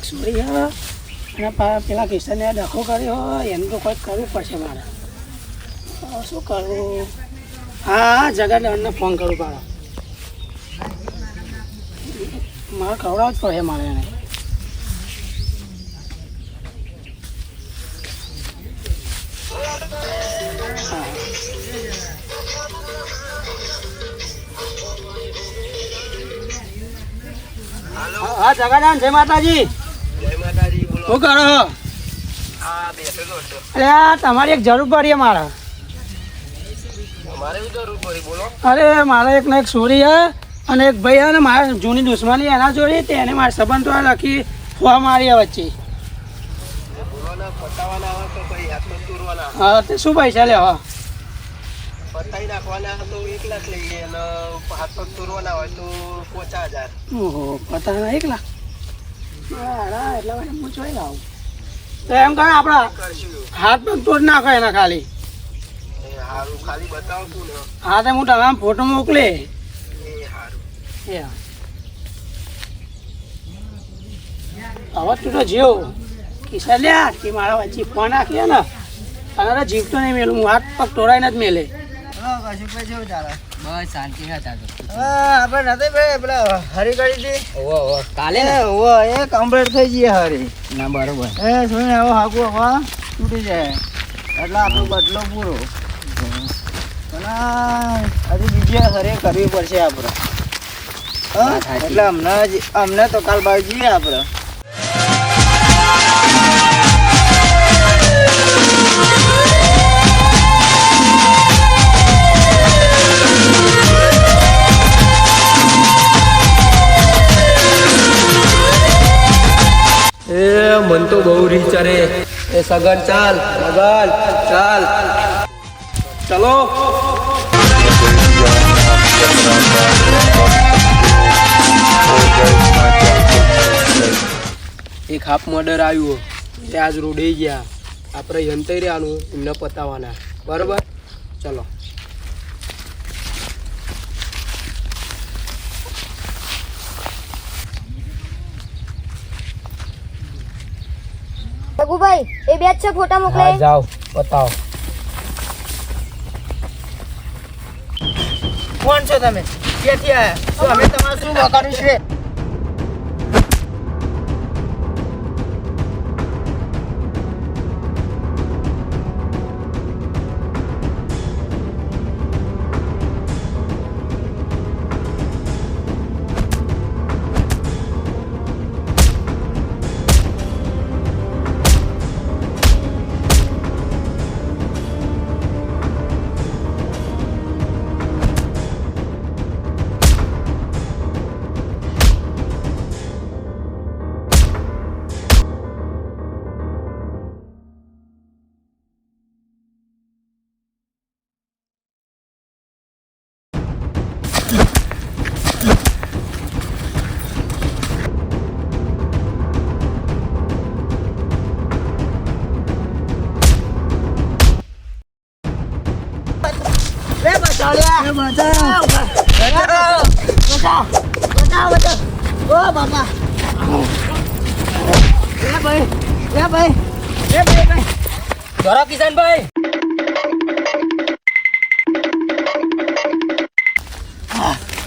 એક છોરી અને પેલા કિશનને ડખો કર્યો હોય, એમ તો કંઈક કરવું પડશે મારે. શું કરવું? હા જગાડને ફોન કરું પાડો મારે ખવડાવવું જ પડશે મારે એને. હા. જગાડાન જય માતાજી. શું કરો અરે તમારી એક જરૂર પડી મારે. અરે, મારે એક ને એક સોરી હે અને એક ભાઈ હે ને મારે જૂની દુશ્મની એના જોડે તેને મારે સંબંધ લખી ફોવા મારી વચ્ચે. હા, તે શું પૈસા લેવા પતાઈ નાખવાના તો એક લાખ લઈએ અને હાથમાં તૂરવાના હોય તો પચાસ હજાર ઓહો, પતાના એક લાખ. એટલા માટે હું તો એમ કરે આપણા હાથ પણ તોડ નાખો એના ખાલી. હા, તો હું તમે ફોટો મોકલે. હવે તું તો જીવ. કિસ્સા લ્યા કે મારા વચ્ચે ફોન નાખ્યા ને. અને જીવતો નહીં મેલું, હું હાથ પગ તોડાઈને જ મેલે. બસ શાંતિ હતા તો? આપણે નથી ભાઈ પેલા હરી કરી હતી. ઓવો ઓવો કાલે ને? એ ઓ એ કમ્પ્લીટ થઈ ગઈ હરી. ના બરોબર. એ શું હવે હાકુ હવા તૂટી જાય. એટલે આપણો બદલો પૂરો. હજી બીજી હરે કરવી પડશે આપણે? એટલે હમણાં અમને તો કાલ બાજુ જઈએ આપણે. મન તો બહુ રીચરે એ સગન, ચાલ સગન ચાલ. ચલો. એક હાફ મર્ડર આવ્યું. તે આજ રોડે ગયા. આપણે યંતઈ રહ્યાનું એમને પતાવવાના બરોબર? ચલો. રઘુભાઈ એ બે છે ફોટા મોકલે જાઓ બતાવો. કોણ છો તમે? ક્યાંથી આવ્યા શું અમે તમારે શું વગાડ્યું છે? બચાવ બચાવ બચાવ બચાવ બચાવ ઓ બાપા રે ભાઈ રે ભાઈ રે ભાઈ ભાઈ ધરો કિશનભાઈ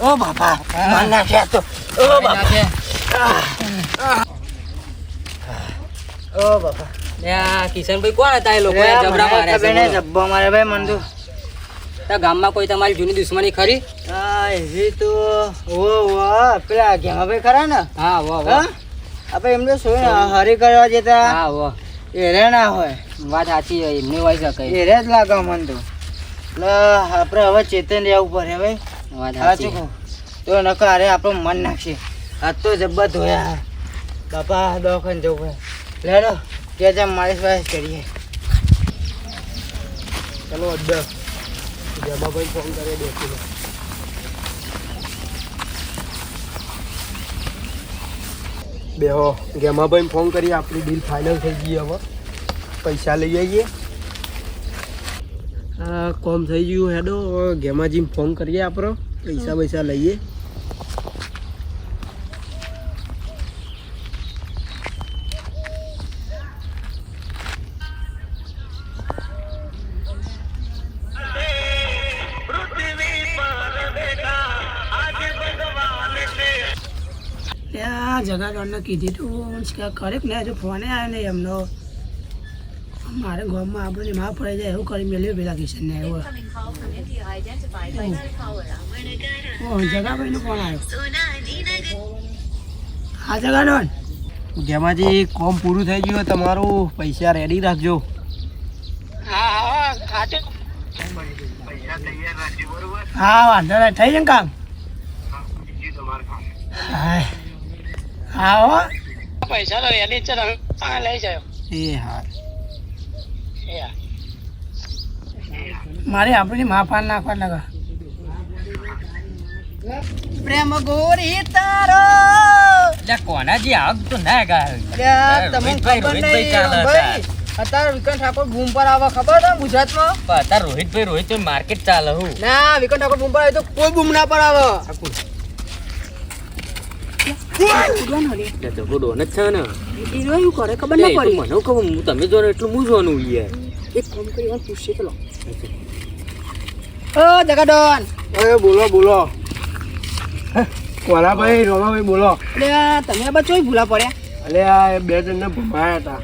ઓ બાપા માર નાખ્યા તો ઓ બાપા ઓ બાપા કિશનભાઈ કોણ હતા એ લોકો મને માર્યા જબ્બો મારે ભાઈ મન તો ગામમાં કોઈ તમારી જૂની દુશ્મની ખરી? એવી તો ઓ ઓ પેલા ઘેમાભાઈ ખરા ને? હા વો વો. આપણે એમને શું હરી કરવા જતા? હા વો. એરે ના હોય. વાત સાચી હોય એમની હોય શકે એરે જ લાગે મન તો. એટલે આપણે હવે ચેતન રહેવું પડે ભાઈ. વાત સાચું. કહું તો નકર અરે આપણું મન નાખશે. આ તો જબ્બા ધોયા બાપા દવાખાને જવું પડે લેડો ત્યાં જ્યાં મારી પાસે કરીએ. ચલો અડ્ડા જમાભાઈ ફોન કરે બેસીને. બેહો, ગેમાભાઈ ફોન કરી આપણી ડીલ ફાઇનલ થઈ ગઈ હવે. પૈસા લઈ આવીએ. કોમ થઈ ગયું હેડો. હવે ગેમાજી ફોન કરીએ આપણો પૈસા પૈસા લઈએ. આ જગાડવાને કીધી તું. કે કરે ને હજુ ફોને આવ્યો નહીં એમનો. મારે ગામમાં આપણે માં પડી જાય એવું કરી મેલ્યું પેલા કિશનને એવું ઓહ જગાભાઈનો ફોન આવ્યો. હા જગાડવાન જેમાંથી કોમ પૂરું થઈ ગયું તમારું પૈસા રેડી રાખજો. હા હા હા વાંધો નહીં. થઈ જાય કામ. હા. હા હો. પૈસા તો એની છે લઈ જાય એ હા. મારે આપણી માફાન નાખવા લગા. પ્રેમ ગોરી તારો. કોનાજી આવ તો ના ગાય. તમે ખબર નહીં, અત્યારે વિકન ઠાકોર બૂમ પર આવે ખબર છે ગુજરાતમાં? અત્યારે રોહિતભાઈ રોહિતભાઈ માર્કેટ ચાલે હું. ના વિકન ઠાકોર બૂમ પર આવે તો કોઈ બૂમ ના પર આવે. એટલે જ ને ના તમે જો ને એટલું કોલાભાઈ રોમાભાઈ બોલો લ્યા, તમે બધા ભૂલા પડ્યા અલે આ બે જણને ભમાયા હતા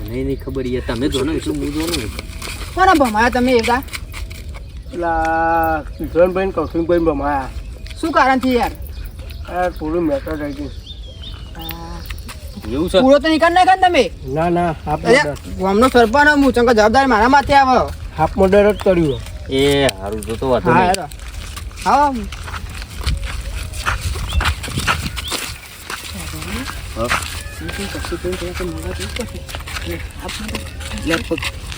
મને નહીં ખબર યાર તમે જો ને એટલું હું જોવાનું કોના ભમાયા તમે એવા? પેલા કિશનભાઈ ને કૌશિકભાઈ ભમાયા શું કારણથી યાર આ થોડું મેટર થઈ ગયું એવું છે પૂરો તો નીકળ ના ને તમે ના ના હાફ ગામનો સરપંચ હું ચંકા જવાબદારી મારા માથે આવો હાફ મર્ડર જ કર્યું એ હારું તો તો વાંધો હા નહીં હેરો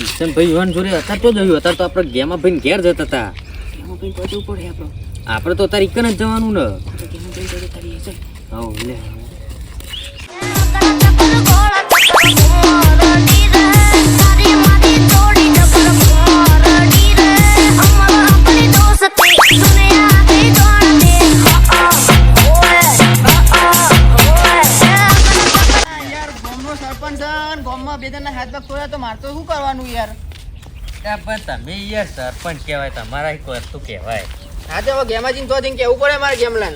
હા કિશનભાઈ યુવાન જોડે અત્યારે તો જોયું અત્યારે તો આપણે ગેમા ભાઈ ઘેર જતા હતા. આપણે. તો અત્યારે ઇકન જ જવાનું ને. હા લે. યાર કરવાનું યાર? પણ તમે યાર સરપંચ કહેવાય તમારા વસ્તુ કહેવાય. હા તો ગેમાજીને તો જઈને કેવું પડે મારે ગેમલાન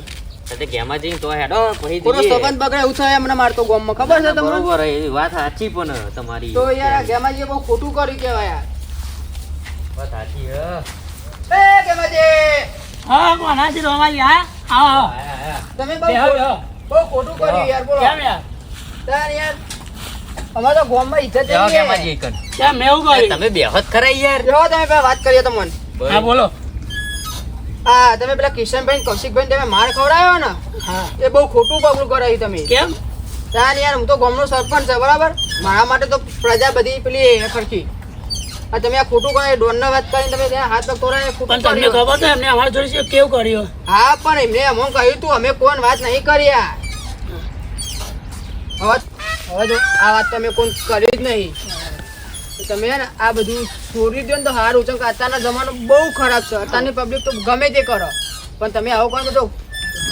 તે ગેમા તો હેડો પછી કોનો સંબંધ બગડે એવું થાય એમને મારતો ગામમાં ખબર છે તમને? બરોબર એ વાત સાચી પણ તમારી. તો યાર ગેમાજીએ બહુ ખોટું કર્યું કહેવાય વાત સાચી હે. એ ગેમાજી હા કોના છે રોમાજી હા? આવો આવો આયા, આયા. તમે બહુ ખોટું- બહુ. ખોટું કર્યું યાર બોલો. કેમ યાર? તાર યાર અમારે તો ગામમાં ઇજ્જત જાઓ નહીં ગેમા હે. જઈ કન. કેમ મેં કર્યું તમે બેહોત ખરા યાર. જો તમે પેલા વાત કરીએ તમને હા બોલો. હા તમે પેલા કિશનભાઈ કૌશિકભાઈ તમે માર ખવડાવ્યો ને? હા. એ બહુ ખોટું પગલું કરાયું તમે. કેમ? તાર યાર હું તો ગામનો સરપંચ છે બરાબર? મારા માટે તો પ્રજા બધી પેલી એ ખર્ચી આ તમે આ ખોટું કરે ડોનને વાત કરીને તમે ત્યાં હાથ પગ તોડાય ખોટું પણ તમને ખબર તો એમને અમારા જોડે કેવું કર્યું? હા પણ એમને અમો કહ્યું તું અમે કોણ વાત નહીં કરી યાર હવે હવે તો આ વાત તમે કોઈ કરી જ નહીં. તમે ને આ બધું છોડી દો ને તો સારું છે કે અત્યારના જમાનો બહુ ખરાબ છે. અત્યારની પબ્લિક તો ગમે તે કરો. પણ તમે આવું કોઈ તો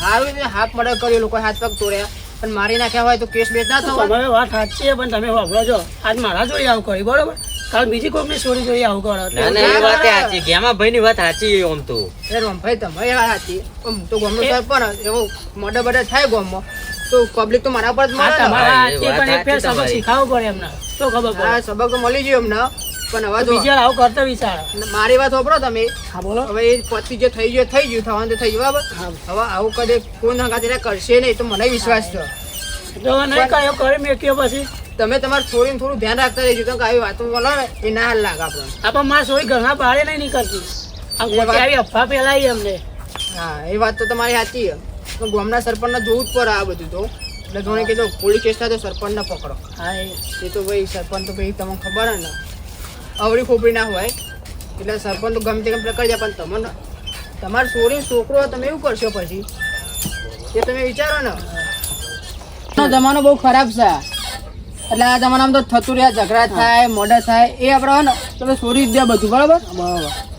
સારું હાથ મર્ડર કર્યો લોકો હાથ પગ તોડ્યા પણ મારી નાખ્યા હોય તો કેસ બેસ ના થવા. તમારી વાત સાચી છે પણ તમે વાપરો છો આજ મારા જોડે આવું કરી બરોબર? કાલ બીજી કોઈની છોડી જોઈએ આવું કરો. ના ના એ વાત સાચી ગેમા ભાઈ ની વાત સાચી ઓમ તો. એ રોમભાઈ તમારી વાત સાચી તો હું તો પણ એવું એવો મર્ડર બર્ડર થાય ગામમાં. તો પબ્લિક તો મારા પર જ મળે તે પણ એક ફેર સબક. શીખાવવું પડે એમને. તો ખબર પડે? હા સબક તો મળી ગયો એમને. પણ હવે બીજા આવું કરતો વિચાર. મારી વાત સાંભળો તમે. હા બોલો. હવે એ પતિ જે થઈ ગયો થઈ ગયું થવાનું તો થઈ ગયું બરાબર? હવે આવું કદે કોઈ ના કાતે કરશે નહીં તો મને વિશ્વાસ છે. જો નહીં કરે કરી મેક્યો પછી. તમે તમારે થોડું થોડું ધ્યાન રાખતા રહેજો કેમ કે આવી વાતો બોલો ને એ ના હાલ લાગે આપણને. આપણ માર સોય ઘણા બહાર નહીં નીકળતી. આવી અફવા ફેલાઈ અમને. હા એ વાત તો તમારી સાચી છે. પણ ગામના સરપંચને જોવું જ પડે આ બધું તો. એટલે ઘણી કીધું પોલીસ કેસ થાય તો સરપંચને પકડો. હા એ. તો ભાઈ સરપંચ તો ભાઈ તમને ખબર હે ને. અવળી ખોપડી ના હોય. એટલે સરપંચ તો ગમે તે ગમે કરી જાય પણ તમને તમારો છોરી છોકરો તમે એવું કરશો પછી. એ તમે વિચારો ને. જમાનો બહુ ખરાબ છે. એટલે આ જમાનામાં તો થતું રહ્યા ઝઘડા થાય મોડા થાય એ આપણે ને તમે છોરી જ દે બધું બરાબર? બરાબર. તો.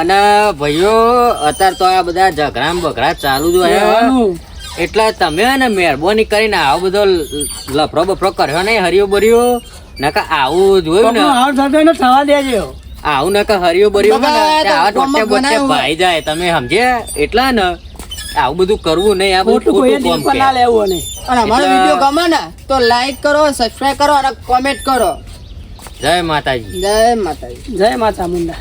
અને ભાઈઓ અત્યારે તો આ બધા ઝઘડા બઘડા ચાલુ જ હોય એટલે તમે ને મહેરબાની કરીને આવો બધો લફરો બફરો કર્યો નહીં હરિયો બરિયો નકા આવું જોયું ને. થવા દેજો. આવું ન હરિયો બરિયો હોય ને, બગા, તે આવા તો ટોટે ગમત બોટે બનાવ્યું. હોય. ભાઈ જાય તમે સમજ્યા એટલા ને. આવું બધું કરવું નહીં આ બધું ખોટું કામ ના લેવું નહીં. અને અમારો વીડિયો ગમે ને તો લાઈક કરો સબસ્ક્રાઇબ કરો અને કોમેન્ટ કરો. જય માતાજી. જય માતાજી. જય માતા મુંડા.